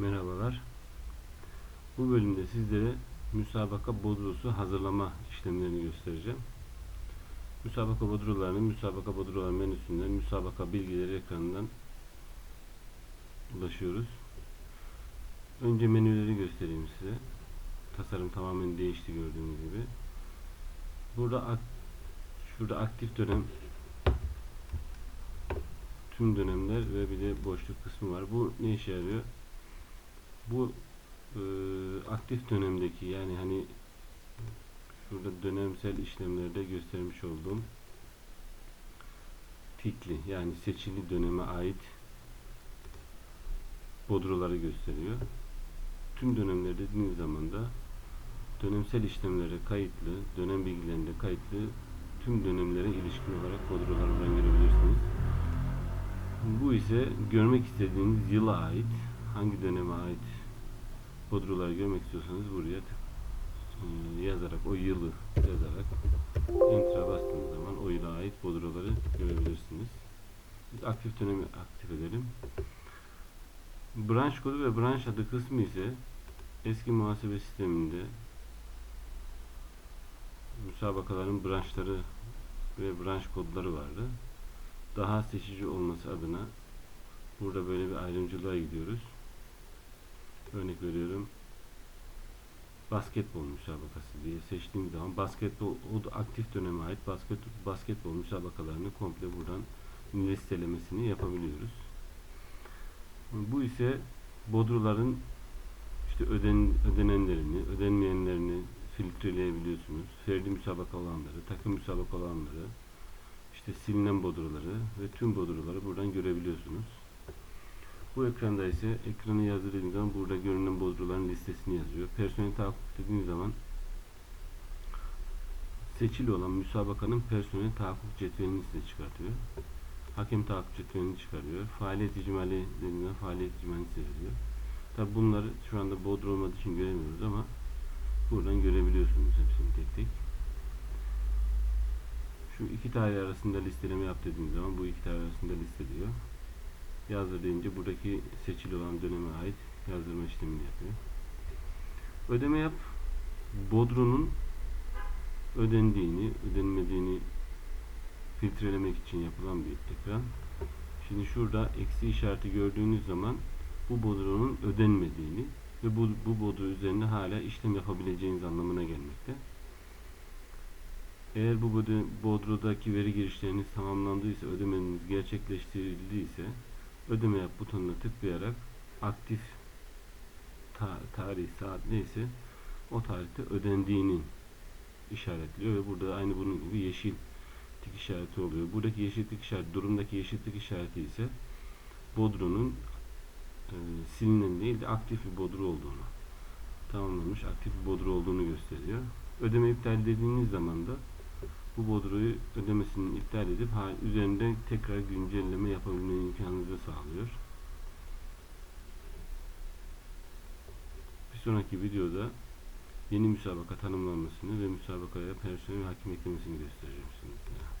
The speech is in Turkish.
Merhabalar. Bu bölümde sizlere müsabaka bodrosu hazırlama işlemlerini göstereceğim. Müsabaka bodrolarının müsabaka bodrolar menüsünden müsabaka bilgileri ekranından ulaşıyoruz. Önce menüleri göstereyim size. Tasarım tamamen değişti gördüğünüz gibi. Burada ak şurada aktif dönem tüm dönemler ve bir de boşluk kısmı var. Bu ne işe yarıyor? Bu e, aktif dönemdeki yani hani şurada dönemsel işlemlerde göstermiş olduğum tikli yani seçili döneme ait bodroları gösteriyor. Tüm dönemler dediğiniz zaman da dönemsel işlemlere kayıtlı, dönem bilgilerinde kayıtlı tüm dönemlere ilişkin olarak bodrolardan görebilirsiniz. Bu ise görmek istediğiniz yıla ait, hangi döneme ait bodroları görmek istiyorsanız buraya yazarak, o yılı yazarak enter'a bastığınız zaman o yıla ait bodroları görebilirsiniz. Biz aktif dönemi aktif edelim. Branş kodu ve branş adı kısmı ise eski muhasebe sisteminde müsabakaların branşları ve branş kodları vardı. Daha seçici olması adına burada böyle bir ayrımcılığa gidiyoruz. Örnek veriyorum. Basketbol müsabakası diye seçtiğim zaman basketbol o aktif döneme ait basket, basketbol müsabakalarını komple buradan listelemesini yapabiliyoruz. Bu ise bodruların işte öden, ödenenlerini, ödenmeyenlerini filtreleyebiliyorsunuz. Ferdi müsabaka olanları, takım müsabaka olanları, işte silinen bodruları ve tüm bodruları buradan görebiliyorsunuz. Bu ekranda ise ekranı yazdırdığınız zaman burada görünen bodruların listesini yazıyor. Personel tahakkuk dediğiniz zaman seçili olan müsabakanın personel tahakkuk cetvelini size çıkartıyor. Hakem tahakkuk cetvelini çıkarıyor. Faaliyet icmali dediğiniz zaman faaliyet icmalini size. Tabi bunları şu anda bodru olmadığı için göremiyoruz ama buradan görebiliyorsunuz hepsini tek tek. Şu iki tarih arasında listeleme yap dediğiniz zaman bu iki tarih arasında listeliyor yazdır deyince buradaki seçili olan döneme ait yazdırma işlemini yapıyor. Ödeme yap Bodro'nun ödendiğini, ödenmediğini filtrelemek için yapılan bir ekran. Şimdi şurada eksi işareti gördüğünüz zaman bu bodronun ödenmediğini ve bu, bu bodro üzerinde hala işlem yapabileceğiniz anlamına gelmekte. Eğer bu bodrodaki veri girişleriniz tamamlandıysa, ödemeniz gerçekleştirildiyse ödeme yap butonuna tıklayarak aktif ta tarih saat neyse o tarihte ödendiğini işaretliyor ve burada aynı bunun gibi yeşil tik işareti oluyor. Buradaki yeşil tik işareti, durumdaki yeşil tik işareti ise bodronun e, silinen değil de aktif bir bodro olduğunu tamamlanmış aktif bir bodro olduğunu gösteriyor. Ödeme iptal dediğiniz zaman da bu bodroyu ödemesini iptal edip üzerinde tekrar güncelleme yapabilme imkanınızı sağlıyor. Bir sonraki videoda yeni müsabaka tanımlanmasını ve müsabakaya personel hakim eklemesini göstereceğim size.